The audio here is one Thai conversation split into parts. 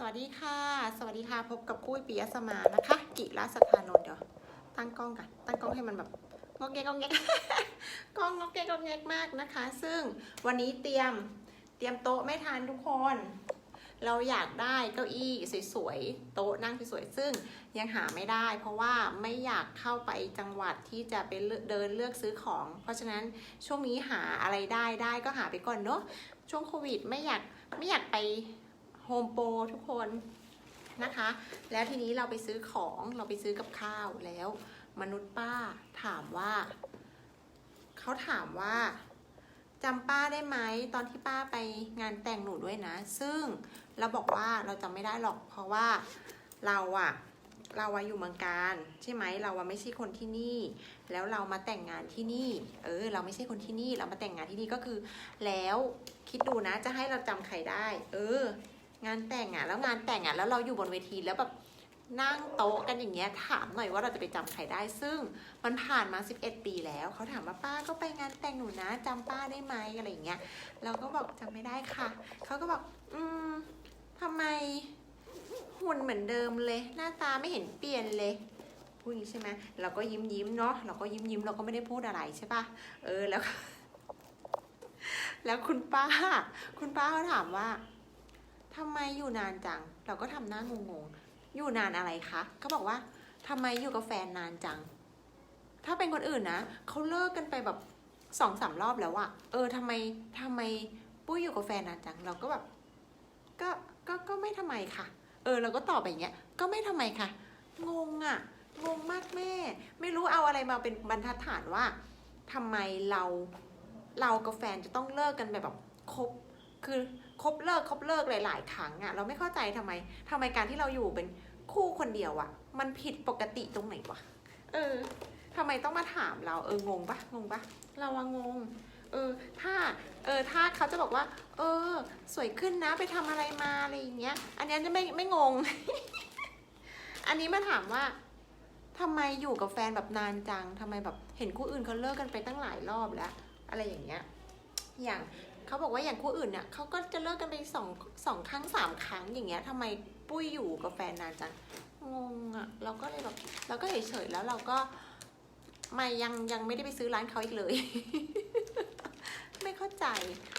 สวัสดีค่ะ สวัสดีค่ะ พบกับกุ้ยปิยสมานะคะ กิราสธานนท์เดี๋ยวตั้งกล้องกันตั้งกล้องให้มันแบบงอกแงกงอกแงกกล้องงอกแงกงอกแงกมากนะคะ ซึ่งวันนี้เตรียมเตรียมโต๊ะไม่ทานทุกคน เราอยากได้เก้าอี้สวยๆโต๊ะนั่งสวยๆซึ่งยังหาไม่ได้ เพราะว่าไม่อยากเข้าไปจังหวัดที่จะไปเดินเลือกซื้อของ เพราะฉะนั้นช่วงนี้หาอะไรได้ได้ก็หาไปก่อนเนอะช่วงโควิดไม่อยากไม่อยากไป โฮมโปรทุกคนนะคะ แล้วทีนี้เราไปซื้อของเราไปซื้อกับข้าวแล้ว มนุษย์ป้าถามว่าเขาถามว่าจำป้าได้ไหมตอนที่ป้าไปงานแต่งหนูด้วยนะ ซึ่งเราบอกว่าเราจำไม่ได้หรอกเพราะว่าเราอะเราอะอยู่เมืองการ ใช่ไหมเราอะไม่ใช่คนที่นี่ แล้วเรามาแต่งงานที่นี่ เออ เราไม่ใช่คนที่นี่ เรามาแต่งงานที่นี่ก็คือ แล้วคิดดูนะจะให้เราจำใครได้ เออ งานแต่งอะแล้วงานแต่งอะแล้วเราอยู่บนเวทีแล้วแบบนั่งโต๊ะกันอย่างเงี้ยถามหน่อยว่าเราจะไปจำใครได้ ซึ่งมันผ่านมา 11 ปีแล้วเขาถามว่าป้าก็ไปงานแต่งหนูนะจำป้าได้ไหมอะไรอย่างเงี้ยเราก็บอกจำไม่ได้ค่ะเขาก็บอกอืมทำไมหุ่นเหมือนเดิมเลย หน้าตาไม่เห็นเปลี่ยนเลยพูดอย่างนี้ใช่ไหมเราก็ยิ้มยิ้มเนาะเราก็ยิ้มยิ้มเราก็ไม่ได้พูดอะไรใช่ปะเออแล้ว แล้วคุณป้า คุณป้าเขาถามว่า ทำไมอยู่นานจัง เราก็ทำหน้างงๆ อยู่นานอะไรคะเขาบอกว่าทำไมอยู่กับแฟนนานจัง ถ้าเป็นคนอื่นนะเขาเลิกกันไปแบบสองสามรอบแล้วอะเออทำไมทำไมปุ้ยอยู่กับแฟนนานจัง เราก็แบบก็ก็ก็ไม่ทำไมค่ะ เออ เราก็ตอบไปอย่างเงี้ย ก็ไม่ทำไมค่ะ งงอะงงมากแม่ ไม่รู้เอาอะไรมาเป็นบรรทัดฐานว่าทำไมเราเรากับแฟนจะต้องเลิกกันแบบแบบคบ คือคบเลิกคบเลิกหลาย ๆ ครั้งอะเราไม่เข้าใจทำไมทำไมการที่เราอยู่เป็นคู่คนเดียวอะมันผิดปกติตรงไหนวะเออทำไมต้องมาถามเราเอองงปะงงปะเราว่างง เออ ถ้าเออถ้าเขาจะบอกว่า เออ สวยขึ้นนะไปทำอะไรมาอะไรอย่างเงี้ย อันเนี้ยจะไม่ไม่งง อันนี้มาถามว่าทำไมอยู่กับแฟนแบบนานจังทำไมแบบเห็นคู่อื่นเขาเลิกกันไปตั้งหลายรอบแล้ว อะไรอย่างเงี้ย อย่าง เขาบอกว่าอย่างคู่อื่นเนี่ยเขาก็จะเลิกกันไปสองสองครั้งสามครั้งอย่างเงี้ยทำไมปุ้ยอยู่กับแฟนนานจังงงอะเราก็เลยแบบเราก็เฉยๆแล้วเราก็ไม่ยังยังไม่ได้ไปซื้อร้านเขาอีกเลย ไม่เข้าใจ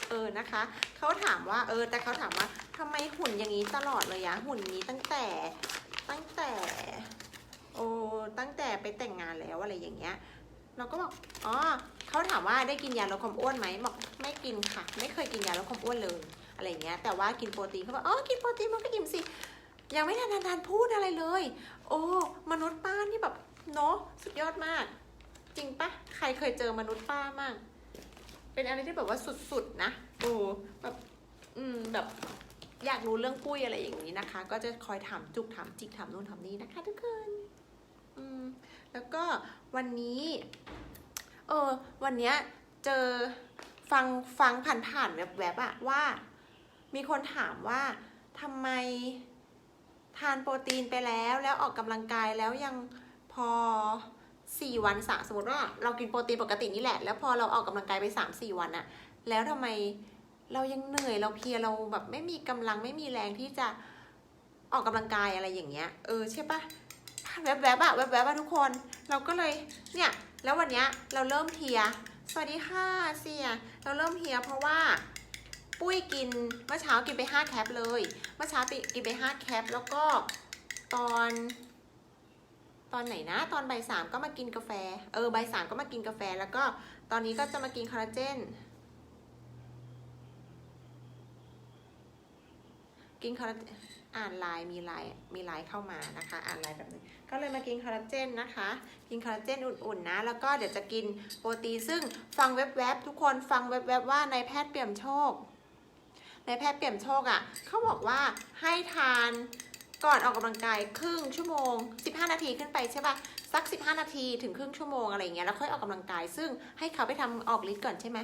เออนะคะเขาถามว่า เออ แต่เขาถามว่าทำไมหุ่นอย่างนี้ตลอดเลยอะหุ่นนี้ตั้งแต่ตั้งแต่โอ้ตั้งแต่ไปแต่งงานแล้วอะไรอย่างเงี้ย เราก็บอกอ๋อ เขาถามว่าได้กินยาลดความอ้วนไหมบอกไม่กินค่ะ ไม่เคยกินยาลดความอ้วนเลย อะไรเงี้ย แต่ว่ากินโปรตีนเขาบอกอ๋อกินโปรตีนมันก็อิ่มสิ ยังไม่ทันทันทันพูดอะไรเลย โอ้มนุษย์ป้านี่แบบเนาะสุดยอดมาก จริงปะใครเคยเจอมนุษย์ป้ามากเป็นอะไรที่แบบว่าสุดๆนะโอ้แบบอืมแบบอยากรู้เรื่องปุ้ยอะไรอย่างนี้นะคะ ก็จะคอยถามจุกถามจิกถามนู่นถามนี่นะคะทุกคน อืม แล้วก็วันนี้ เออ วันเนี้ยเจอฟังฟังผ่านๆแวบๆอะว่า มีคนถามว่าทำไมทานโปรตีนไปแล้วแล้วออกกำลังกายแล้วยังพอสี่วันสะสมมติว่าเรากินโปรตีนปกตินี่แหละ แล้วพอเราออกกำลังกายไปสามสี่วันอะแล้วทำไมเรายังเหนื่อยเราเพียเราแบบไม่มีกำลังไม่มีแรงที่จะออกกำลังกายอะไรอย่างเงี้ย เออใช่ปะแวบๆอะแวบๆอะทุกคน เราก็เลยเนี่ย แล้ววันนี้เราเริ่มเพลีย สวัสดีค่ะเสีย เราเริ่มเพลียเพราะว่า ปุ้ยกินเมื่อเช้ากินไป 5 แคปเลย เมื่อเช้ากินไป 5 แคป แล้วก็ตอน ตอนไหนนะ ตอนบ่ายสามก็มากินกาแฟ เออบ่ายสามก็มากินกาแฟ แล้วก็ตอนนี้ก็จะมากินคอลลาเจน กินคอลลาเจนอ่านไลน์มีไลน์มีไลน์เข้ามานะคะ อ่านไลน์แบบนึง ก็เลยมากินคอลลาเจนนะคะ กินคอลลาเจนอุ่นๆนะ แล้วก็เดี๋ยวจะกินโปรตีนซึ่งฟังแวบๆทุกคนฟังแวบๆว่านายแพทย์เปี่ยมโชคนายแพทย์เปี่ยมโชคอะ่ะเขาบอกว่าให้ทานก่อนออกกำลังกายครึ่งชั่วโมง 15 นาทีขึ้นไปใช่ปะสัก 15 นาทีถึงครึ่งชั่วโมงอะไรเงี้ยแล้วค่อยออกกำลังกาย ซึ่งให้เขาไปทำออกฤทธิ์ก่อนใช่ไหม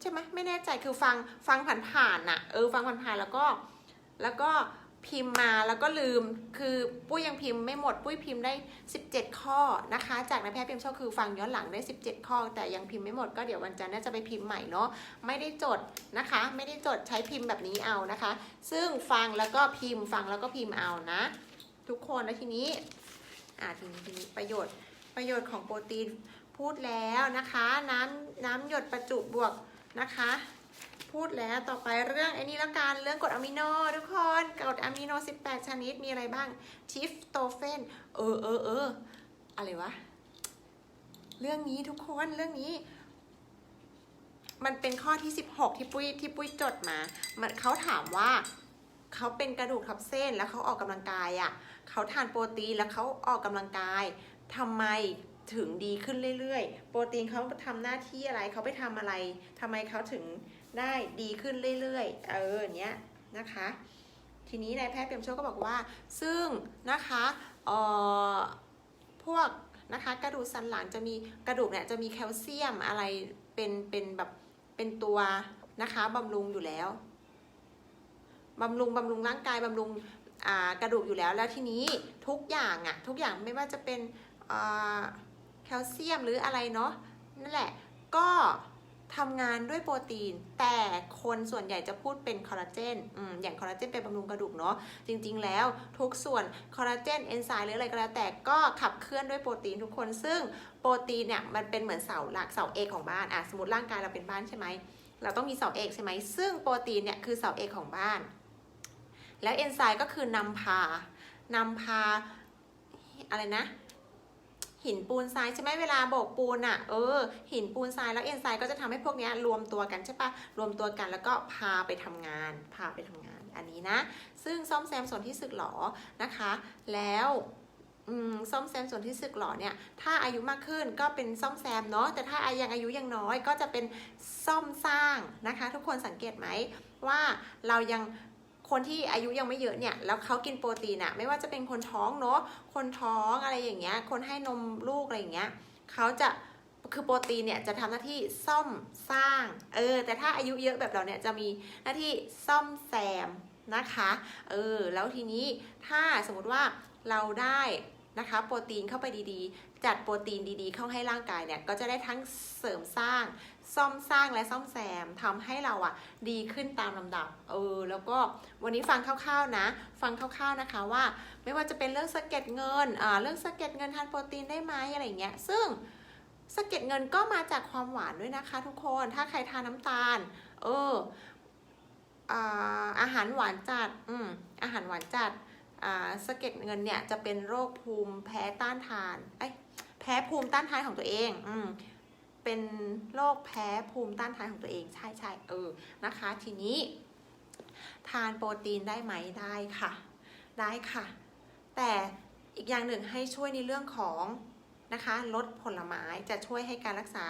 ใช่ไหมไม่แน่ใจคือฟังฟังผ่านๆน่ะเออฟังผ่านๆแล้วก็แล้วก็ พิมพ์มาแล้วก็ลืมคือปุ้ยยังพิมพ์ไม่หมด ปุ้ยพิมพ์ได้ 17 ข้อนะคะ จากนายแพทย์พิมพ์โชคคือฟังย้อนหลังได้ 17 ข้อ แต่ยังพิมพ์ไม่หมดก็เดี๋ยววันจันทร์น่าจะไปพิมพ์ใหม่เนาะไม่ได้จดนะคะ ไม่ได้จดใช้พิมพ์แบบนี้เอานะคะ ซึ่งฟังแล้วก็พิมพ์ฟังแล้วก็พิมพ์เอานะ ทุกคนแล้วทีนี้อ่าทีนี้ทีนี้ประโยชน์ประโยชน์ของโปรตีนพูดแล้วนะคะ น้ำน้ำหยดประจุบวกนะคะ พูดแล้วต่อไปเรื่องไอ้นี้แล้วกันเรื่องกรดอะมิโนทุกคนกรดอะมิโน 18 ชนิดมีอะไรบ้างทิฟโตเฟนเออเออเอออะไรวะ เรื่องนี้ทุกคนเรื่องนี้ มันเป็นข้อที่ 16 ที่ปุ้ยที่ปุ้ยจดมา มันเขาถามว่าเขาเป็นกระดูกทับเส้นแล้วเขาออกกำลังกายอะ่ะเขาทานโปรตีนแล้วเขาออกกำลังกายทำไมถึงดีขึ้นเรื่อยๆ โปรตีนเขาทำหน้าที่อะไรเขาไปทำอะไรทำไมเขาถึง ได้ดีขึ้นเรื่อยๆ เออเนี้ยนะคะ ทีนี้นายแพทย์เปียมโชคก็บอกว่า ซึ่งนะคะเอ่อพวกนะคะกระดูกสันหลังจะมีกระดูกเนี่ยจะมีแคลเซียมอะไรเป็นเป็นแบบเป็นตัวนะคะบำรุงอยู่แล้วบำรุงบำรุงร่างกายบำรุงอ่ากระดูกอยู่แล้วแล้วทีนี้ทุกอย่างอะทุกอย่างไม่ว่าจะเป็นอ่าแคลเซียมหรืออะไรเนาะนั่นแหละก็ ทำงานด้วยโปรตีน แต่คนส่วนใหญ่จะพูดเป็นคอลลาเจนอือย่างคอลลาเจนเป็นบำรุงกระดูกเนาะจริง ๆ แล้วทุกส่วนคอลลาเจนเอนไซม์หรืออะไรก็แล้วแต่ก็ขับเคลื่อนด้วยโปรตีนทุกคน ซึ่งโปรตีนเนี่ยมันเป็นเหมือนเสาหลักเสาเอกของบ้านอะสมมติร่างกายเราเป็นบ้านใช่ไหมเราต้องมีเสาเอกใช่ไหมซึ่งโปรตีนเนี่ยคือเสาเอกของบ้าน แล้วเอนไซม์ก็คือนำพานำพาอะไรนะ หินปูนทรายใช่ไหมเวลาโบกปูนอะ่ะเออ หินปูนทรายแล้วเอนไซม์ก็จะทำให้พวกนี้รวมตัวกันใช่ปะรวมตัวกันแล้วก็พาไปทำงาน พาไปทำงานอันนี้นะ ซึ่งซ่อมแซมส่วนที่สึกหรอนะคะ แล้วซ่อมแซมส่วนที่สึกหรอเนี่ย ถ้าอายุมากขึ้นก็เป็นซ่อมแซมเนาะแต่ถ้าอายังอายุยังน้อยก็จะเป็นซ่อมสร้างนะคะ ทุกคนสังเกตไหมว่าเรายัง คนที่อายุยังไม่เยอะเนี่ยแล้วเขากินโปรตีนอะไม่ว่าจะเป็นคนท้องเนาะคนท้องอะไรอย่างเงี้ยคนให้นมลูกอะไรอย่างเงี้ยเขาจะคือโปรตีนเนี่ยจะทำหน้าที่ซ่อมสร้างเออแต่ถ้าอายุเยอะแบบเราเนี่ยจะมีหน้าที่ซ่อมแซมนะคะเออแล้วทีนี้ถ้าสมมติว่าเราได้นะคะโปรตีนเข้าไปดีๆ จัดโปรตีนดีๆ เข้าให้ร่างกายเนี่ยก็จะได้ทั้งเสริมสร้าง ซ่อมสร้างและซ่อมแซมทำให้เราอะดีขึ้นตามลำดับ เออ แล้วก็วันนี้ฟังคร่าวๆนะ ฟังคร่าวๆนะคะว่า ไม่ว่าจะเป็นเรื่องสะเก็ดเงินอ่าเรื่องสะเก็ดเงินทานโปรตีนได้ไหมอะไรเงี้ย ซึ่งสะเก็ดเงินก็มาจากความหวานด้วยนะคะ ทุกคน ถ้าใครทานน้ำตาล เอออาอาหารหวานจัด อืม อาหารหวานจัดอ่าสะเก็ดเงินเนี่ยจะเป็นโรคภูมิแพ้ต้านทาน เอ้ย พ้ภูมิต้านทานของตัวเอง อืมเป็นโรคแพ้ภูมิต้านทานของตัวเอง ใช่ใช่เออ นะคะ ทีนี้ ทานโปรตีนได้ไหมได้ค่ะ ได้ค่ะ แต่อีกอย่างหนึ่งให้ช่วยในเรื่องของนะคะ ลดผลไม้จะช่วยให้การรักษา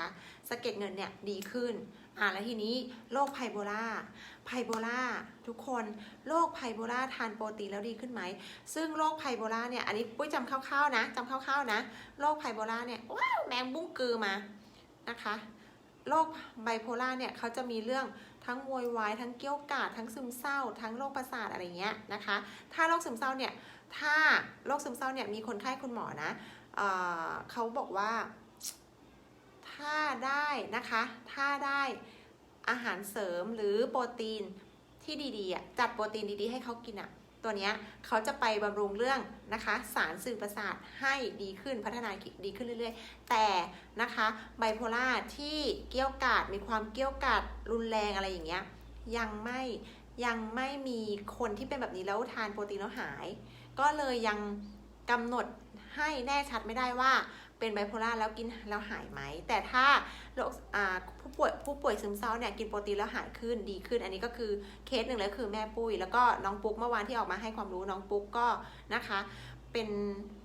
สะเก็ดเงินเนี่ยดีขึ้น อ่าแล้วทีนี้โรคไพโบลาไพโบลาทุกคนโรคไพโบลาทานโปรตีนแล้วดีขึ้นไหม ซึ่งโรคไพโบลาเนี่ย อันนี้ปุ้ยจำคร่าวๆนะจำคร่าวๆนะโรคไพโบลาเนี่ยว้าวแมงบุ้งกือมานะคะโรคไบโพล่าเนี่ยเขาจะมีเรื่องทั้งโวยวายทั้งเกี้ยวกาดทั้งซึมเศร้า ทั้งโรคประสาทอะไรเงี้ยนะคะ ถ้าโรคซึมเศร้าเนี่ยถ้าโรคซึมเศร้าเนี่ยมีคนไข้คุณหมอนะเอเขาบอกว่า ถ้าได้นะคะ ถ้าได้อาหารเสริมหรือโปรตีนที่ดีๆจัดโปรตีนดีๆ ให้เขากินอะตัวเนี้ยเขาจะไปบำรุงเรื่องนะคะ สารสื่อประสาทให้ดีขึ้นพัฒนาดีขึ้นเรื่อยๆ แต่นะคะไบโพล่าที่เกี้ยวกาดมีความเกี้ยวกาดรุนแรงอะไรอย่างเงี้ยยังไม่ยังไม่มีคนที่เป็นแบบนี้แล้วทานโปรตีนแล้วหาย ก็เลยยังกำหนดให้แน่ชัดไม่ได้ว่า เป็นไบโพล่าแล้วกินแล้วหายไหม แต่ถ้าโรคผู้ป่วยผู้ป่วยซึมเศร้าเนี่ยกินโปรตีนแล้วหายขึ้นดีขึ้น อันนี้ก็คือเคสหนึ่งเลยคือแม่ปุ้ย แล้วก็น้องปุ๊กเมื่อวานที่ออกมาให้ความรู้น้องปุ๊กก็นะคะ เป็น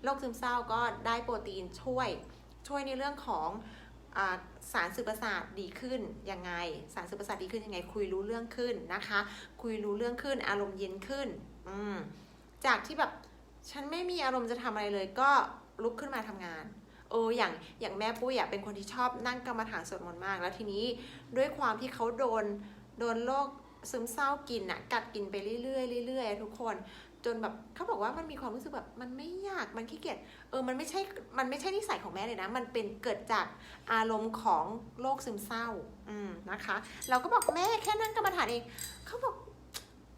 โรคซึมเศร้าก็ได้โปรตีนช่วยช่วยในเรื่องของอสารสื่อประสาทดีขึ้นยังไง สารสื่อประสาทดีขึ้นยังไง คุยรู้เรื่องขึ้นนะคะ คุยรู้เรื่องขึ้น อารมณ์เย็นขึ้นอืมจากที่แบบฉันไม่มีอารมณ์จะทำอะไรเลยก็ลุกขึ้นมาทำงาน เอออย่างอย่างแม่ปุ้ยอะเป็นคนที่ชอบนั่งกรรมฐานสวดมนต์มาก แล้วทีนี้ด้วยความที่เขาโดนโดนโรคซึมเศร้ากินอะกัดกินไปเรื่อยๆเรื่อยๆทุกคนจนแบบเขาบอกว่ามันมีความรู้สึกแบบมันไม่อยากมันขี้เกียจเออมันไม่ใช่มันไม่ใช่นิสัยของแม่เลยนะ มันเป็นเกิดจากอารมณ์ของโรคซึมเศร้าอืมนะคะ เราก็บอกแม่แค่นั่งกรรมฐานเองเขาบอก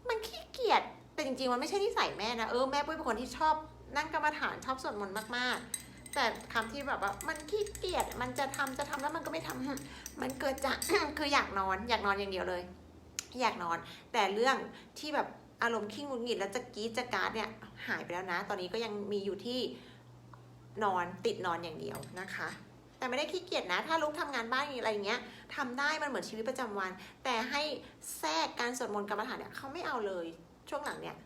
มันขี้เกียจแต่จริงๆมันไม่ใช่นิสัยแม่นะเออแม่ปุ้ยเป็นคนที่ชอบนั่งกรรมฐานชอบสวดมนต์มากๆ แต่คำที่แบบว่ามันขี้เกียจมันจะทำจะทำแล้วมันก็ไม่ทำมันเกิดจากคืออยากนอนอยากนอนอย่างเดียวเลย อยากนอน แต่เรื่องที่แบบอารมณ์ขี้หงุดหงิดแล้วจะกีดจะการ์ดเนี่ยหายไปแล้วนะ ตอนนี้ก็ยังมีอยู่ที่นอนติดนอนอย่างเดียวนะคะ แต่ไม่ได้ขี้เกียจนะ ถ้าลุกทำงานบ้านอะไรอย่างเงี้ยทำได้มันเหมือนชีวิตประจำวัน แต่ให้แทรกการสวดมนต์กรรมฐานเนี่ยเขาไม่เอาเลยช่วงหลังเนี่ย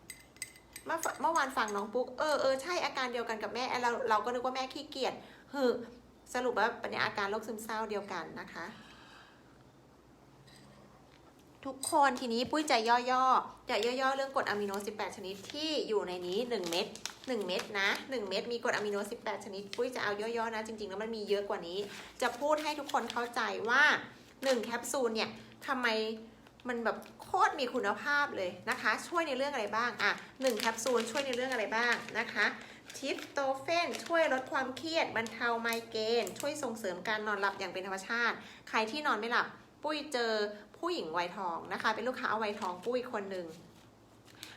เมื่อเมื่อวานฟังน้องปุ๊กเออเออใช่อาการเดียวกันกับแม่เราเราก็นึกว่าแม่ขี้เกียจคือสรุปว่าเป็นอาการโรคซึมเศร้าเดียวกันนะคะ ทุกคนทีนี้ปุ้ยจะย่อๆจะย่อๆเรื่องกรดอะมิโน 18 ชนิดที่อยู่ในนี้ 1 เม็ด1เม็ดนะ1เม็ดมีกรดอะมิโน 18 ชนิด ปุ้ยจะเอาย่อๆนะ จริงๆแล้วมันมีเยอะกว่านี้ จะพูดให้ทุกคนเข้าใจว่า 1 แคปซูลเนี่ยทำไมมันแบบ โคตรมีคุณภาพเลยนะคะ ช่วยในเรื่องอะไรบ้างอะ1แคปซูลช่วยในเรื่องอะไรบ้างนะคะทิปโตเฟนช่วยลดความเครียด บรรเทาไมเกรนช่วยส่งเสริมการนอนหลับอย่างเป็นธรรมชาติ ใครที่นอนไม่หลับ ปุ้ยเจอผู้หญิงวัยทองนะคะ เป็นลูกค้าวัยทองปุ้ยคนหนึ่ง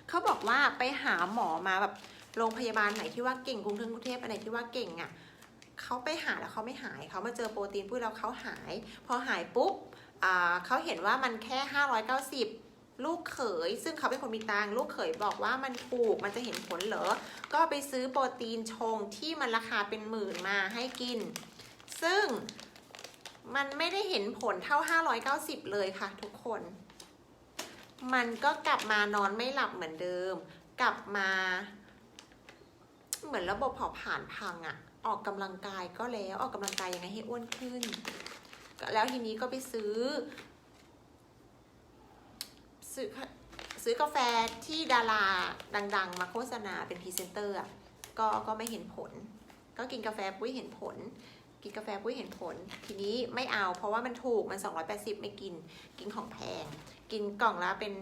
เขาบอกว่าไปหาหมอมาแบบโรงพยาบาลไหนที่ว่าเก่งกรุงเทพกรุงเทพอันไหนที่ว่าเก่งอะ่ะเขาไปหาแล้วเขาไม่หายเขามาเจอโปรตีนปุ้ยแล้วเขาหาย พอหายปุ๊บ เขาเห็นว่ามันแค่ 590 ลูกเขย ซึ่งเขาเป็นคนมีตังลูกเขยบอกว่ามันถูกมันจะเห็นผลเหรอ ก็ไปซื้อโปรตีนชงที่มันราคาเป็นหมื่นมาให้กิน ซึ่งมันไม่ได้เห็นผลเท่า 590 เลยค่ะทุกคน มันก็กลับมานอนไม่หลับเหมือนเดิม กลับมา เหมือนระบบเผาผลาญพังอะออกกำลังกายก็แล้วออกกำลังกายยังไงให้อ้วนขึ้น แล้วทีนี้ก็ไปซื้อ ซื้อซื้อกาแฟที่ดาราดัง ๆ มาโฆษณาเป็นพรีเซนเตอร์ก็ก็ไม่เห็นผล ก็กินกาแฟปุ้ยเห็นผล กินกาแฟปุ้ยเห็นผล ทีนี้ไม่เอาเพราะว่ามันถูกมัน 280 ไม่กิน กินของแพง กินกล่องละเป็น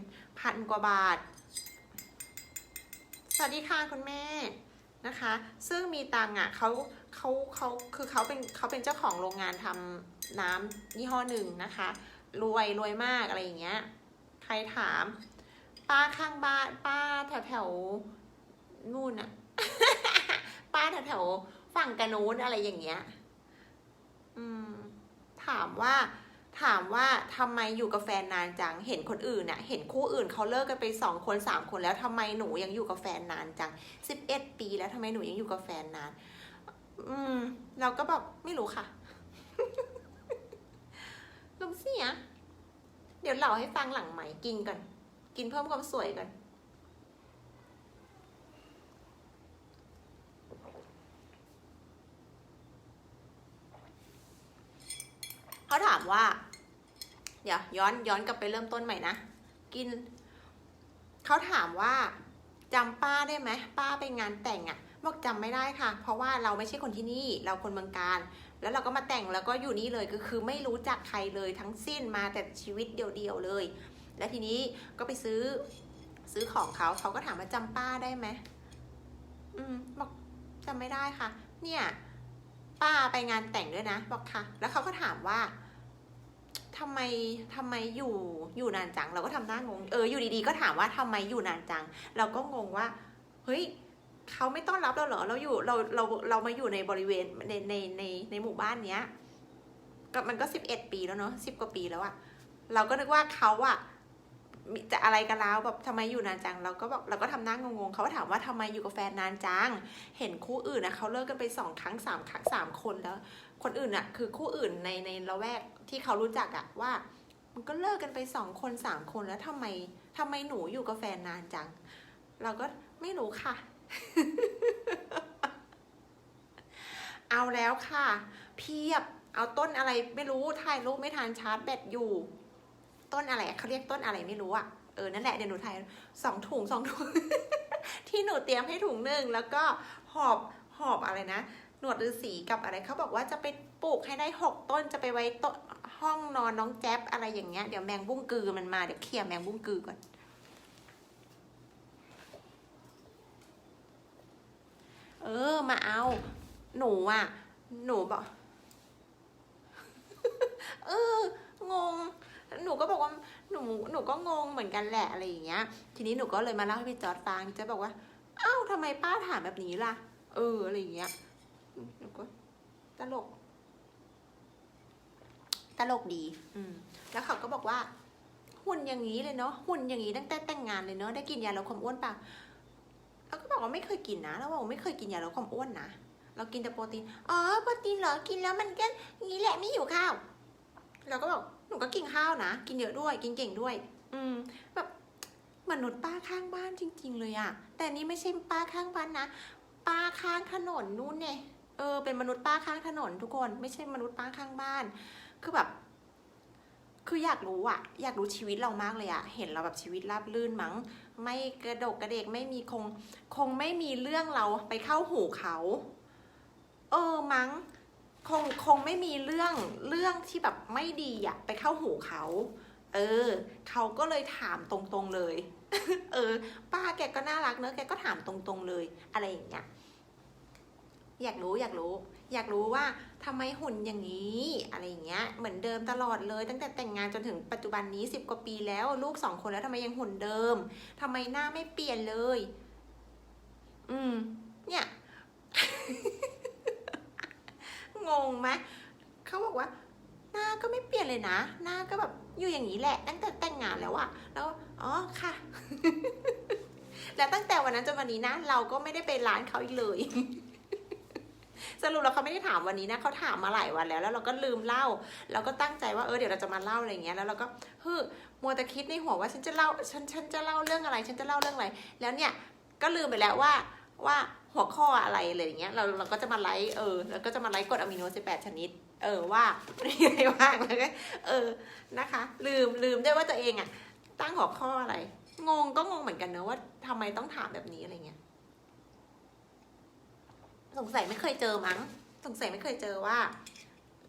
พันกว่าบาท สวัสดีค่ะคุณแม่นะคะ ซึ่งมีตังค์อะเขาเขาเขาคือเขาเป็นเขาเป็นเจ้าของโรงงานทำ น้ำยี่ห้อหนึ่งนะคะ รวยรวยมากอะไรอย่างเงี้ย ใครถาม ป้าข้างบ้านป้าแถวแถวนู่นอะป้าแถวแถวฝั่งกระนู้นอะไรอย่างเงี้ย อืม ถามว่าถามว่าทำไมอยู่กับแฟนนานจัง เห็นคนอื่นน่ะ เห็นคู่อื่นเขาเลิกกันไปสองคนสามคนแล้วทำไมหนูยังอยู่กับแฟนนานจังสิบเอ็ดปีแล้วทำไมหนูยังอยู่กับแฟนนาน อืม เราก็แบบไม่รู้ค่ะ เสียเดี๋ยวเล่าให้ฟังหลังใหม่กินก่อน กินเพิ่มความสวยก่อนเขาถามว่า เดี๋ยวย้อนย้อนกลับไปเริ่มต้นใหม่นะ กิน เขาถามว่าจำป้าได้ไหมป้าไปงานแต่งอะ่ะบอกจำไม่ได้ค่ะ เพราะว่าเราไม่ใช่คนที่นี่ เราคนเมืองการ แล้วเราก็มาแต่งแล้วก็อยู่นี่เลยก็คือไม่รู้จักใครเลยทั้งสิ้นมาแต่ชีวิตเดียวๆเลย แล้วทีนี้ก็ไปซื้อซื้อของเขาเขาก็ถามว่าจำป้าได้ไหมอืมบอกจำไม่ได้ค่ะ เนี่ย ป้าไปงานแต่งด้วยนะบอกค่ะ แล้วเขาก็ถามว่าทำไมทำไมอยู่อยู่นานจัง เราก็ทำหน้างง เอออยู่ดีๆก็ถามว่าทำไมอยู่นานจัง เราก็งงว่า เฮ้ย เขาไม่ต้อนรับเราเหรอ เราอยู่เราเราเรามาอยู่ในบริเวณในในในในหมู่บ้านเนี้ยก็มันก็สิบเอ็ดปีแล้วเนาะสิบกว่าปีแล้วอะเราก็นึกว่าเขาอะจะอะไรกันแล้วแบบทำไมอยู่นานจัง เราก็บอกเราก็ทำหน้างงๆเขาก็ถามว่าทำไมอยู่กับแฟนนานจัง เห็นคู่อื่นนะเขาเลิกกันไปสองครั้งสามครั้งสามคนแล้ว คนอื่นอะคือคู่อื่นในในละแวกที่เขารู้จักอะว่า มันก็เลิกกันไปสองคนสามคนแล้วทำไมทำไมหนูอยู่กับแฟนนานจัง เราก็ไม่รู้ค่ะ เอาแล้วค่ะ เพียบ เอาต้นอะไรไม่รู้ ถ่ายรูปไม่ทันชาร์จแบตอยู่ ต้นอะไรเขาเรียกต้นอะไรไม่รู้อะเออ นั่นแหละ เดี๋ยวหนูถ่ายสองถุงสองถุง ที่หนูเตรียมให้ถุงหนึ่งแล้วก็หอบหอบอะไรนะ หนวดฤาษีกับอะไรเขาบอกว่าจะไปปลูกให้ได้หกต้นจะไปไว้ต๊ะห้องนอนน้องแจ๊บอะไรอย่างเงี้ย เดี๋ยวแมงบุ้งกือมันมา เดี๋ยวเคลียร์แมงบุ้งกือก่อน ออมาเอา หนูอะ หนูบอก เอองง หนูก็บอกว่าหนูหนูก็งงเหมือนกันแหละอะไรอย่างเงี้ย ทีนี้หนูก็เลยมาเล่าให้พี่จอร์ดฟังพี่จอร์ดบอกว่าเอ้าทำไมป้าถามแบบนี้ล่ะ เอออะไรอย่างเงี้ยหนูก็ตลก ตลกดี อืม แล้วเขาก็บอกว่า หุ่นอย่างนี้เลยเนาะหุ่นอย่างนี้ตั้งแต่แต่งงานเลยเนาะได้กินยาลดความอ้วนเปล่า เราก็บอกว่าไม่เคยกินนะเราบอกว่าไม่เคยกินยาลดความอ้วนนะ เรากินแต่โปรตีน อ๋อ โปรตีนเหรอ กินแล้วมันก็งนี้แหละไม่หิวข้าว เราก็บอกหนูก็กินข้าวนะ กินเยอะด้วย กินเก่งด้วย อืม แบบมนุษย์ป้าข้างบ้านจริง ๆ เลยอะแต่นี่ไม่ใช่ป้าข้างบ้านนะ ป้าข้างถนนนู่นเนี่ย เออ เป็นมนุษย์ป้าข้างถนนทุกคน ไม่ใช่มนุษย์ป้าข้างบ้าน คือแบบ คืออยากรู้อะอยากรู้ชีวิตเรามากเลยอะเห็นเราแบบชีวิตราบลื่นมั้ง ไม่กระดกกระเดกไม่มีคง คงไม่มีเรื่องเราไปเข้าหูเขา เออมั้ง คงคงไม่มีเรื่องเรื่องที่แบบไม่ดีอะไปเข้าหูเขา เออ เขาก็เลยถามตรงๆเลย เออ ป้าแกก็น่ารักเนอะแกก็ถามตรงๆเลย อะไรอย่างเงี้ย อยากรู้อยากรู้ อยากรู้ว่าทำไมหุ่นอย่างนี้อะไรอย่างเงี้ยเหมือนเดิมตลอดเลย ตั้งแต่แต่งงานจนถึงปัจจุบันนี้สิบกว่าปีแล้วลูกสองคนแล้วทำไมยังหุ่นเดิมทำไมหน้าไม่เปลี่ยนเลย อืม เนี่ยงงไหมเขาบอกว่า หน้าก็ไม่เปลี่ยนเลยนะ หน้าก็แบบอยู่อย่างนี้แหละ ตั้งแต่แต่งงานแล้วอะแล้วอ๋อค่ะแล้วตั้งแต่วันนั้นจนวันนี้นะ เราก็ไม่ได้ไปร้านเขาอีกเลย สรุปแล้วเขาไม่ได้ถามวันนี้นะเขาถามมาหลายวันแล้ว แล้วเราก็ลืมเล่าเราก็ตั้งใจว่าเออเดี๋ยวเราจะมาเล่าอะไรเงี้ยแล้วเราก็เฮ้ยมัวแต่คิดในหัวว่าฉันจะเล่าฉันฉันจะเล่าเรื่องอะไร ฉันจะเล่าเรื่องอะไร แล้วเนี่ยก็ลืมไปแล้วว่าว่าหัวข้ออะไรอะไรอย่างเงี้ยเราเราก็จะมาไลฟ์เออแล้วก็จะมาไลฟ์กรดอะมิโน18 ชนิด เออว่ามีอะไรบ้างแล้วก็เออนะคะ ลืมลืมด้วยว่าตัวเองอะตั้งหัวข้ออะไร งงก็งงเหมือนกันเนอะว่าทำไมต้องถามแบบนี้อะไรเงี้ย สงสัยไม่เคยเจอมั้ง สงสัยไม่เคยเจอว่า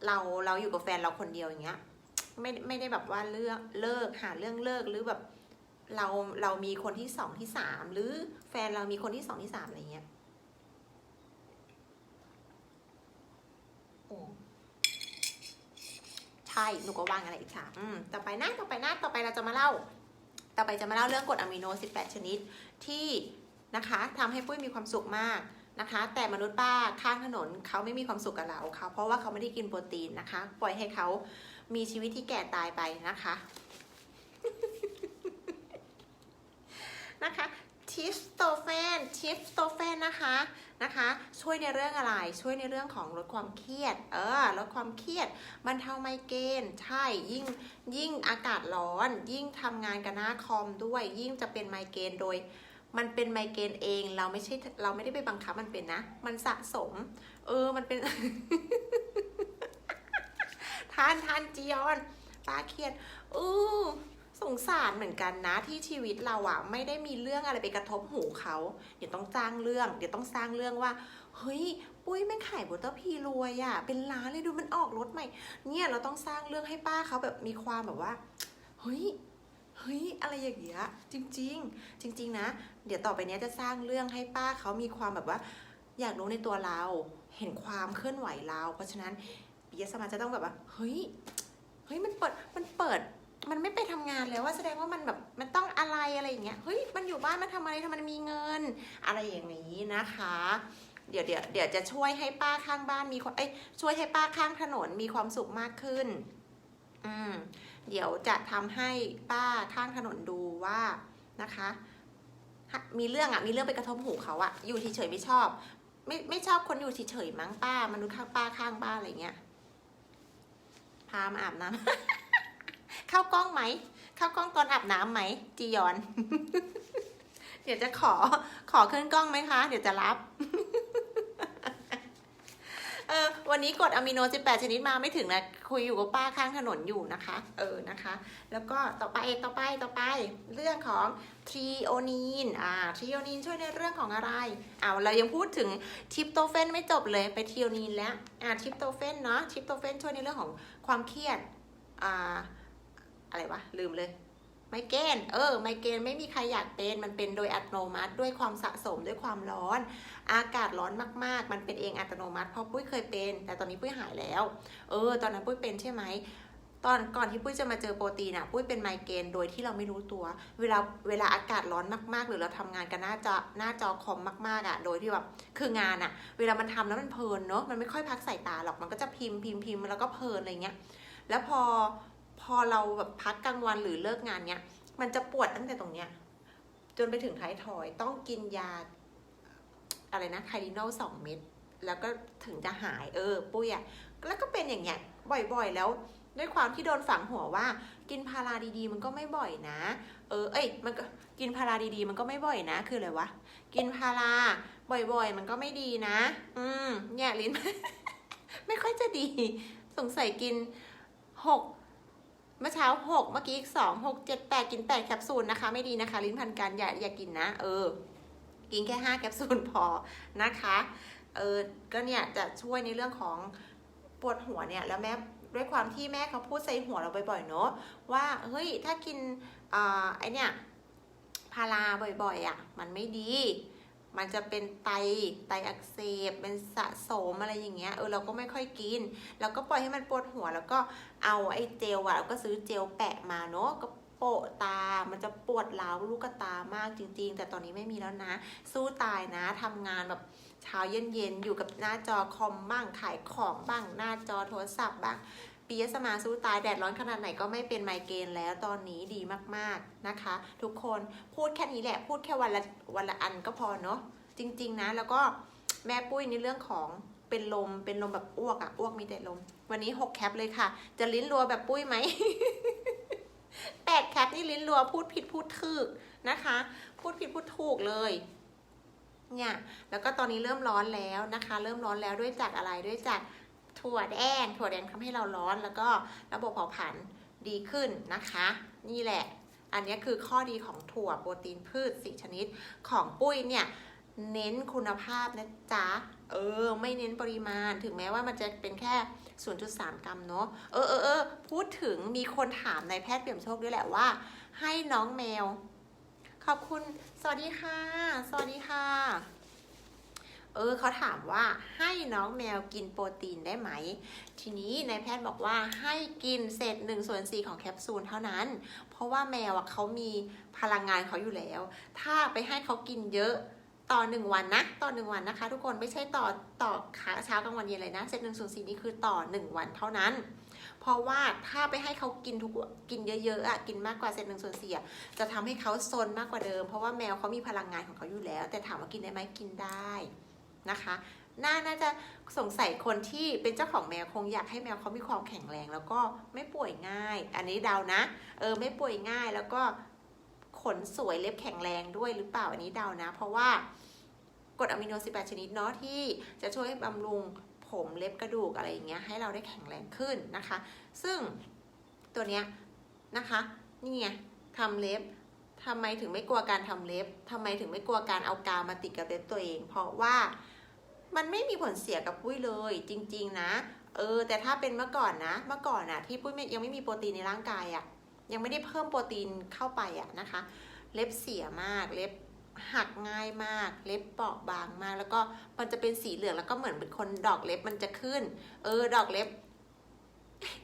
เราเราอยู่กับแฟนเราคนเดียวอย่างเงี้ย ไม่ไม่ได้แบบว่าเลือกเลิกหาเรื่องเลิกหรือแบบเราเรามีคนที่สองที่สามหรือแฟนเรามีคนที่สองที่สามอะไรเงี้ยโอ้ใช่หนูก็วางอะไรอีกค่ะอืมต่อไปนะต่อไปนะต่อไปเราจะมาเล่า ต่อไปจะมาเล่าเรื่องกรดอะมิโน 18 ชนิดที่นะคะทำให้ปุ้ยมีความสุขมาก นะคะ แต่มนุษย์ป้าข้างถนนเขาไม่มีความสุขกับเราเขาเพราะว่าเขาไม่ได้กินโปรตีนนะคะ ปล่อยให้เขามีชีวิตที่แก่ตายไปนะคะนะคะทิสโตเฟนทิสโตเฟนนะคะนะคะ ช่วยในเรื่องอะไรช่วยในเรื่องของลดความเครียด เออลดความเครียดบรรเทาไมเกรนใช่ยิ่งยิ่งอากาศร้อน ยิ่งทำงานกับหน้าคอมด้วย ยิ่งจะเป็นไมเกรนโดย มันเป็นไมเกรนเองเราไม่ใช่เราไม่ได้ไปบังคับมันเป็นนะ มันสะสม เออมันเป็น ทานทานจียอนป้าเครียดเออสงสารเหมือนกันนะที่ชีวิตเราอะไม่ได้มีเรื่องอะไรไปกระทบหูเขาเดี๋ยวต้องจ้างเรื่อง เดี๋ยวต้องสร้างเรื่องว่าเฮ้ยปุ้ยไม่ขายบัตเตอร์พีรวยอะเป็นล้านเลยดูมันออกรถใหม่ เนี่ยเราต้องสร้างเรื่องให้ป้าเขาแบบมีความแบบว่าเฮ้ย เฮ้ยอะไรอย่างเงี้ยจริง ๆ จริง ๆ นะ เดี๋ยวต่อไปนี้จะสร้างเรื่องให้ป้าเขามีความแบบว่า อยากรู้ในตัวเรา เห็นความเคลื่อนไหวเรา เพราะฉะนั้นปิยสมาจะต้องแบบว่าเฮ้ยเฮ้ยมันเปิดมันเปิดมันไม่ไปทำงานแล้วว่าแสดงว่ามันแบบมันต้องอะไรอะไรอย่างเงี้ยเฮ้ยมันอยู่บ้านมันทำอะไรทำไมมันมีเงิน อะไรอย่างนี้นะคะ เดี๋ยวเดี๋ยวเดี๋ยวจะช่วยให้ป้าข้างบ้านมีความเอ้ยช่วยให้ป้าข้างถนนมีความสุขมากขึ้น อืม เดี๋ยวจะทำให้ป้าข้างถนนดูว่านะคะ มีเรื่องอะมีเรื่องไปกระทบหูเขาอะอยู่เฉยๆไม่ชอบ ไม่ไม่ชอบคนอยู่เฉยๆมั้งป้ามนุษย์ข้างป้าข้างบ้านอะไรเงี้ยพามาอาบน้ำเข้ากล้องไหมเข้ากล้องตอนอาบน้ำไหมจียอน เดี๋ยวจะขอขอขึ้นกล้องไหมคะ เดี๋ยวจะรับ เออวันนี้กดอะมิโน 18 ชนิดมาไม่ถึงนะ คุยอยู่กับป้าข้างถนนอยู่นะคะ เออนะคะ แล้วก็ต่อไปต่อไปต่อไปเรื่องของทรีโอนีนอ่าทรีโอนีนช่วยในเรื่องของอะไรอ้าวเรายังพูดถึงทิปโตเฟนไม่จบเลยไปทรีโอนีนแล้วอ่าทิปโตเฟนเนาะทิปโตเฟนช่วยในเรื่องของความเครียดอ่าอะไรวะลืมเลย ไมเกรนเออ ไมเกรนไม่มีใครอยากเป็น มันเป็นโดยอัตโนมัติ ด้วยความสะสมด้วยความร้อน อากาศร้อนมากๆ มันเป็นเองอัตโนมัติ เพราะปุ้ยเคยเป็น แต่ตอนนี้ปุ้ยหายแล้ว เออ ตอนนั้นปุ้ยเป็นใช่ไหมตอนก่อนที่ปุ้ยจะมาเจอโปรตีนอะปุ้ยเป็นไมเกรนโดยที่เราไม่รู้ตัว เวลาเวลาอากาศร้อนมากๆ หรือเราทำงานกันหน้าจอหน้าจอคอมมากๆอะ โดยที่แบบคืองานอะ เวลามันทำแล้วมันเพลินเนอะมันไม่ค่อยพักสายตาหรอกมันก็จะพิมพ์พิมพ์พิมพ์แล้วก็เพลินอะไรเงี้ยแล้วพอ อเราแบบพักกลางวันหรือเลิกงานเนี้ย มันจะปวดตั้งแต่ตรงเนี้ย จนไปถึงท้ายทอยต้องกินยา อะไรนะไคลินอลสองเม็ดแล้วก็ถึงจะหายเออ ปุ้ยอะแล้วก็เป็นอย่างเงี้ยบ่อยๆ แล้วด้วยความที่โดนฝังหัวว่า กินพาราดีๆ มันก็ไม่บ่อยนะ เออ เอ้ย มันก็กินพาราดีๆ มันก็ไม่บ่อยนะ คืออะไรวะ กินพาราบ่อยๆ มันก็ไม่ดีนะ อืมเนี่ยลิ้น ไม่ค่อยจะดี สงสัยกินหก เมื่อเช้าหกเมื่อกี้อีกสองหกเจ็ดแปดกินแปดแคปซูลนะคะ ไม่ดีนะคะ ลิ้นพันกันอย่าอย่ากินนะ เออ กินแค่ห้าแคปซูลพอนะคะ เออ ก็เนี่ยจะช่วยในเรื่องของปวดหัวเนี่ย แล้วแม่ด้วยความที่แม่เขาพูดใส่หัวเราบ่อยๆเนอะว่าเฮ้ยถ้ากินอ่าไอเนี่ยพาราบ่อยๆอะ มันไม่ดี มันจะเป็นไตไตอักเสบเป็นสะสมอะไรอย่างเงี้ยเออเราก็ไม่ค่อยกิน แล้วก็ปล่อยให้มันปวดหัว แล้วก็เอาไอ้เจลอะเราก็ซื้อเจลแปะมาเนอะก็โปะตา มันจะปวดร้าลูกตามากจริง ๆ แต่ตอนนี้ไม่มีแล้วนะ สู้ตายนะทำงานแบบเช้าเย็นๆอยู่กับหน้าจอคอมบ้างขายของบ้างหน้าจอโทรศัพท์บ้าง ปียสมาสู้ตายแดดร้อนขนาดไหนก็ไม่เป็นไมเกรนแล้วตอนนี้ดีมากๆนะคะ ทุกคนพูดแค่นี้แหละ พูดแค่วันละวันละอันก็พอเนาะจริง ๆ นะ แล้วก็แม่ปุ้ยในเรื่องของเป็นลมเป็นลมแบบอ้วกอะอ้วกมีแต่ลม วันนี้หกแคปเลยค่ะ จะลิ้นรัวแบบปุ้ยไหมแปดแคปนี่ลิ้นรัวพูดผิดพูดถูกนะคะ พูดผิดพูดถูกเลยเนี่ยแล้วก็ตอนนี้เริ่มร้อนแล้วนะคะ เริ่มร้อนแล้วด้วยจากอะไรด้วยจาก ถั่วแดง ถั่วแดงทำให้เราร้อนแล้วก็ระบบเผาผลาญดีขึ้นนะคะ นี่แหละ อันนี้คือข้อดีของถั่วโปรตีนพืชสี่ชนิดของปุ้ยเนี่ยเน้นคุณภาพนะจ๊ะ เออ ไม่เน้นปริมาณ ถึงแม้ว่ามันจะเป็นแค่ 0.3 กรัมเนาะ เออเออเออพูดถึงมีคนถามในแพทย์เปี่ยมโชคด้วยแหละว่า ให้น้องแมว ขอบคุณ สวัสดีค่ะ สวัสดีค่ะ เออเขาถามว่าให้น้องแมวกินโปรตีนได้ไหม ทีนี้นายแพทย์บอกว่าให้กินเศษหนึ่งส่วนสี่ของแคปซูลเท่านั้น เพราะว่าแมวอะเขามีพลังงานเขาอยู่แล้ว ถ้าไปให้เขากินเยอะต่อหนึ่งวันนะต่อหนึ่งวันนะคะ ทุกคนไม่ใช่ต่อต่อขาเช้ากลางวันเย็นเลยนะเซตหนึ่งส่วนสี่นี่คือต่อหนึ่งวันเท่านั้น เพราะว่าถ้าไปให้เขากินทุกกินเยอะๆอะกินมากกว่าเซตหนึ่งส่วนสี่อะจะทำให้เขาซนมากกว่าเดิม เพราะว่าแมวเขามีพลังงานของเขาอยู่แล้ว แต่ถามว่ากินได้ไหมกินได้ นะคะน่าน่าจะสงสัยคนที่เป็นเจ้าของแมวคงอยากให้แมวเขามีความแข็งแรงแล้วก็ไม่ป่วยง่าย อันนี้เดานะ เออไม่ป่วยง่ายแล้วก็ขนสวยเล็บแข็งแรงด้วยหรือเปล่าอันนี้เดานะ เพราะว่ากรดอะมิโน 18 ชนิดเนาะที่จะช่วยบำรุงผมเล็บกระดูกอะไรอย่างเงี้ยให้เราได้แข็งแรงขึ้นนะคะ ซึ่งตัวเนี้ยนะคะนี่ไงทำเล็บทำไมถึงไม่กลัวการทำเล็บทำไมถึงไม่กลัวการเอากาวมาติดกับเล็บตัวเอง เพราะว่า มันไม่มีผลเสียกับปุ้ยเลยจริง ๆ นะ เออ แต่ถ้าเป็นเมื่อก่อนนะ เมื่อก่อนนะที่ปุ้ยยังไม่มีโปรตีนในร่างกายอะ่ะยังไม่ได้เพิ่มโปรตีนเข้าไปอะนะคะ เล็บเสียมากเล็บหักง่ายมาก เล็บเปราะบางมาก แล้วก็มันจะเป็นสีเหลืองแล้วก็เหมือนเป็นคนดอกเล็บมันจะขึ้น เออ ดอกเล็บ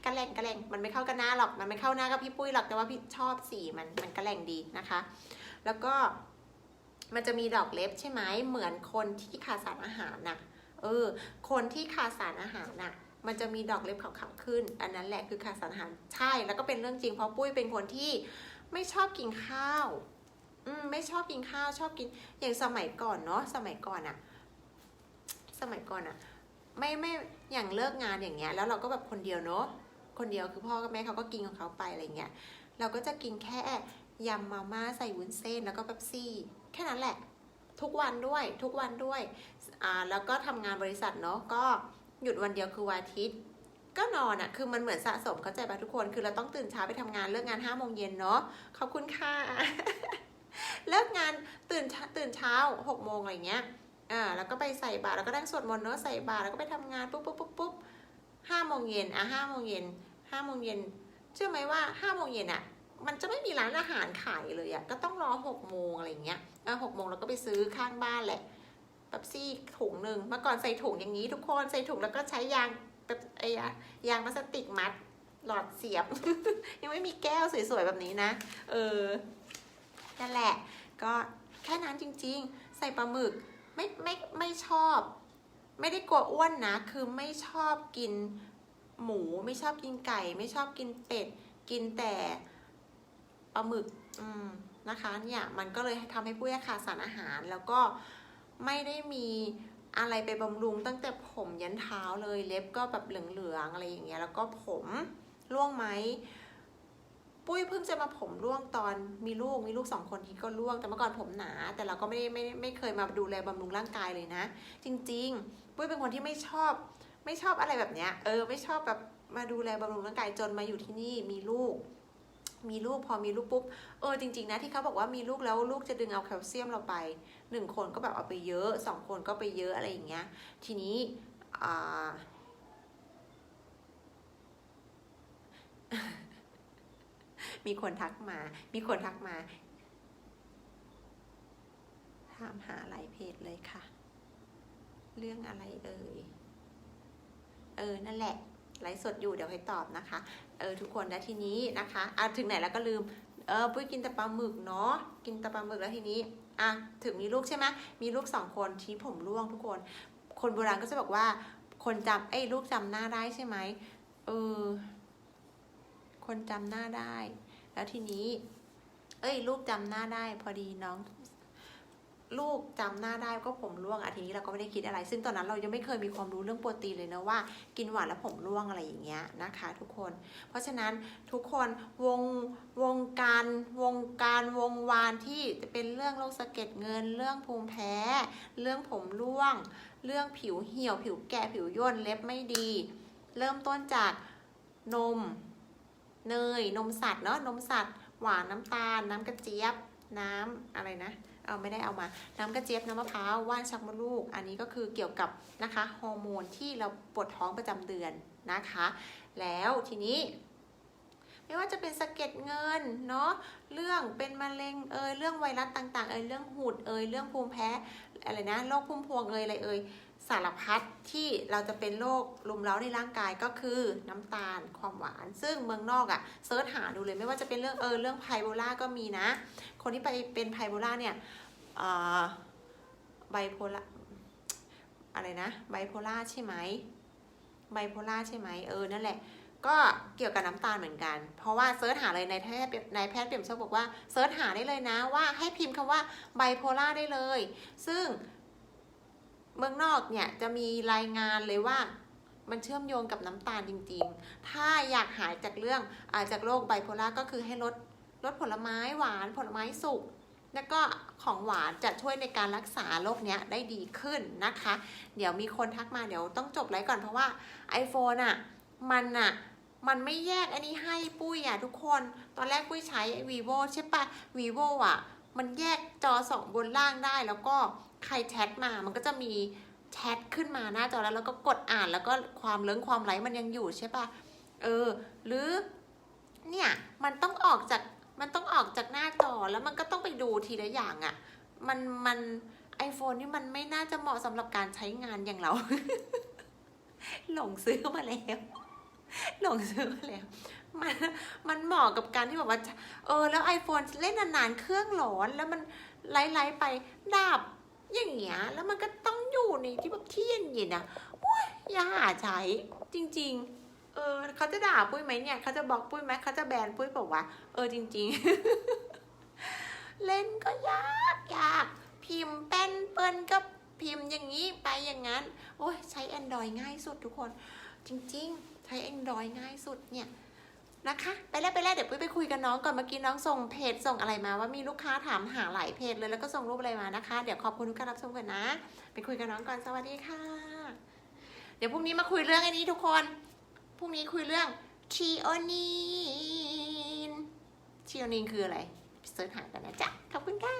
กระแลงกระแลงมันไม่เข้ากันหน้าหรอก มันไม่เข้าหน้ากับพี่ปุ้ยหรอก แต่ว่าพี่ชอบสีมัน มันกระแลงดีนะคะ แล้วก็ มันจะมีดอกเล็บใช่ไหมเหมือนคนที่ขาดสารอาหารน่ะ เออ คนที่ขาดสารอาหารน่ะ มันจะมีดอกเล็บขาวๆขึ้น อันนั้นแหละคือขาดสารอาหาร ใช่ แล้วก็เป็นเรื่องจริงเพราะปุ้ยเป็นคนที่ไม่ชอบกินข้าว อืม ไม่ชอบกินข้าว ชอบกิน อย่างสมัยก่อนเนาะ สมัยก่อนอะสมัยก่อนอะไม่ไม่ อย่างเลิกงานอย่างเงี้ย แล้วเราก็แบบคนเดียวเนาะ คนเดียวคือพ่อกับแม่เขาก็กินของเขาไปอะไรเงี้ย เราก็จะกินแค่ยำมาม่าใส่วุ้นเส้นแล้วก็เป๊ปซี่ ค่นั้นแหละ ทุกวันด้วยทุกวันด้วยอ่าแล้วก็ทำงานบริษัทเนาะก็หยุดวันเดียวคือวันอาทิตย์ ก็นอนอะ่ะคือมันเหมือนสะสมเข้าใจป่ะทุกคน คือเราต้องตื่นเช้าไปทำงานเลิกงานห้าโมงเย็นเนาะขอบคุณค่ะเลิกงานตื่นตื่นเช้าหกโมงอะไรเงี้ยอ่าแล้วก็ไปใส่บาตรแล้วก็นั่งสวดมนต์เนาะใส่บาตรแล้วก็ไปทำงานปุ๊บปุ๊บปุ๊บปุ๊บห้าโมงเย็นอะห้าโมงเย็นห้าโมงเย็นเชื่อไหมว่าห้าโมงเย็นอะ มันจะไม่มีร้านอาหารขายเลยอะก็ต้องรอหกโมงอะไรเงี้ยแล้วหกโมงเราก็ไปซื้อข้างบ้านแหละแบบซี่ถุงหนึ่งเมื่อก่อนใส่ถุงอย่างนี้ทุกคนใส่ถุงแล้วก็ใช้ยางแบบไอ้ยางพลาสติกมัดหลอดเสียบ ยังไม่มีแก้วสวยๆแบบนี้นะ เออ นั่นแหละ ก็แค่นั้นจริงๆ ใส่ปลาหมึกไม่ไม่ไม่ชอบ ไม่ได้กลัวอ้วนนะ คือไม่ชอบกินหมูไม่ชอบกินไก่ ไม่ชอบกินเป็ด กินแต่ ลาหมึกอืมนะคะเนี่ยมันก็เลยทำให้ปุ้ยขาดสารอาหาร แล้วก็ไม่ได้มีอะไรไปบำรุงตั้งแต่ผมยันเท้าเลยเล็บก็แบบเหลืองๆอะไรอย่างเงี้ยแล้วก็ผมร่วงไหมปุ้ยเพิ่งจะมาผมร่วงตอนมีลูกมีลูกสองคนที่ก็ร่วงแต่เมื่อก่อนผมหนา แต่เราก็ไม่ได้ไม่ได้ไม่เคยมาดูแลบำรุงร่างกายเลยนะ จริง ๆ ปุ้ยเป็นคนที่ไม่ชอบ ไม่ชอบอะไรแบบเนี้ยเออไม่ชอบแบบมาดูแลบำรุงร่างกายจนมาอยู่ที่นี่มีลูก มีลูกพอมีลูกปุ๊บเออจริง ๆ นะที่เขาบอกว่ามีลูกแล้วลูกจะดึงเอาแคลเซียมเราไปหนึ่งคนก็แบบเอาไปเยอะสองคนก็ไปเยอะอะไรอย่างเงี้ยทีนี้อ่ามีคนทักมา มีคนทักมา ถามหาหลายเพจเลยค่ะ เรื่องอะไรเอ่ย เออ นั่นแหละ ไลฟ์สดอยู่เดี๋ยวให้ตอบนะคะเออทุกคนแล้วทีนี้นะคะอะถึงไหนแล้วก็ลืมเออปุ้ยกินแต่ปลาหมึกเนาะกินแต่ปลาหมึกแล้วทีนี้อะถึงมีลูกใช่ไหมมีลูกสองคนที่ผมร่วงทุกคน คนโบราณก็จะบอกว่า คนจำไอ้ลูกจำหน้าได้ใช่ไหมเออคนจำหน้าได้ แล้วทีนี้ เอ้ย ลูกจำหน้าได้ พอดีน้อง ลูกจำหน้าได้ก็ผมร่วงอะทีนี้เราก็ไม่ได้คิดอะไร ซึ่งตอนนั้นเรายังไม่เคยมีความรู้เรื่องโปรตีนเลยนะว่า กินหวานแล้วผมร่วงอะไรอย่างเงี้ยนะคะ ทุกคน เพราะฉะนั้นทุกคนวงวงการวงการวงวานที่จะเป็นเรื่องโรคสะเก็ดเงิน เรื่องภูมิแพ้ เรื่องผมร่วง เรื่องผิวเหี่ยว ผิวแก่ผิวย่นเล็บไม่ดี เริ่มต้นจากนมเนยนมสัตว์เนาะนมสัตว์ หวานน้ำตาล น้ำกระเจี๊ยบ น้ำอะไรนะ เอาไม่ได้เอามา น้ำกระเจี๊ยบน้ำมะพร้าวว่านชักมดลูก อันนี้ก็คือเกี่ยวกับนะคะฮอร์โมนที่เราปวดท้องประจำเดือนนะคะ แล้วทีนี้ไม่ว่าจะเป็นสะเก็ดเงินเนาะเรื่องเป็นมะเร็งเอยเรื่องไวรัสต่าง ๆ เอยเรื่องหูดเอยเรื่องภูมิแพ้อะไรนะโรคภูมิพวงเอยอะไรเอย สารพัดที่เราจะเป็นโรครุมเร้าในร่างกายก็คือน้ำตาลความหวาน ซึ่งเมืองนอกอะ่ะเซิร์ชหาดูเลยไม่ว่าจะเป็นเรื่องเออเรื่องไพโบล่าก็มีนะ คนที่ไปเป็นไพโบล่าเนี่ยไบโพล่าอะไรนะไบโพล่าใช่ไหมไบโพล่าใช่ไหมเออนั่นแหละก็เกี่ยวกับน้ำตาลเหมือนกัน เพราะว่าเซิร์ชหาเลยในแพทย์ในแพทย์เปี่ยมโชคบอกว่าเซิร์ชหาได้เลยนะว่าให้พิมพ์คำว่าไบโพล่าได้เลย ซึ่ง เมืองนอกเนี่ยจะมีรายงานเลยว่ามันเชื่อมโยงกับน้ำตาลจริง ๆ ถ้าอยากหายจากเรื่องอาจากโรคไบโพล่าก็คือให้ลดลดผลไม้หวานผลไม้สุก แล้วก็ของหวานจะช่วยในการรักษาโรคเนี้ยได้ดีขึ้นนะคะ เดี๋ยวมีคนทักมาเดี๋ยวต้องจบไลฟ์ก่อนเพราะว่า iPhone อะมันอะมันไม่แยกอันนี้ให้ปุ้ยอะทุกคน ตอนแรกปุ้ยใช้ vivo ใช่ปะ vivo อะ มันแยกจอสองบนล่างได้แล้วก็ ใครแชทมามันก็จะมีแชทขึ้นมาหน้าจอแล้วแล้วก็กดอ่านแล้วก็ความเลิ้งความไร้มันยังอยู่ใช่ปะเออ หรือเนี่ยมันต้องออกจากมันต้องออกจากหน้าจอแล้วมันก็ต้องไปดูทีละอย่างอะ่ะ มันมันไอโฟนนี่มันไม่น่าจะเหมาะสำหรับการใช้งานอย่างเรา หลงซื้อมาแล้วหลงซื้อมาแล้วมันมันเหมาะกับการที่แบบว่า เออ แล้ว iPhone เล่นนานๆเครื่องร้อนแล้วมันไล่ๆไปดับ อย่างเงี้ยแล้วมันก็ต้องอยู่ในที่แบบที่เย็นๆอะโอ้ยอย่าหาใช้จริง ๆ เออเขาจะด่าปุ้ยไหมเนี่ยเขาจะบอกปุ้ยไหมเขาจะแบนปุ้ยบอกว่า เออจริง ๆ เล่นก็ยากยากพิมพ์แป้นเปิ้นก็พิมพ์อย่างนี้ไปอย่างนั้น โอ้ยใช้ Android ง่ายสุดทุกคน จริง ๆ ใช้ Android ง่ายสุดเนี่ย นะคะ ไปแล้วไปแล้วเดี๋ยวปุ้ยไปคุยกับน้องก่อนเมื่อกี้น้องส่งเพจส่งอะไรมาว่ามีลูกค้าถามหาหลายเพจเลยแล้วก็ส่งรูปอะไรมานะคะ เดี๋ยวขอบคุณทุกการรับชมกันนะ ไปคุยกับน้องก่อนสวัสดีค่ะ เดี๋ยวพรุ่งนี้มาคุยเรื่องไอ้นี้ทุกคนพรุ่งนี้คุยเรื่องทีโอนีนทีโอนีนคืออะไรเสิร์ชหากันนะจ๊ะขอบคุณค่ะ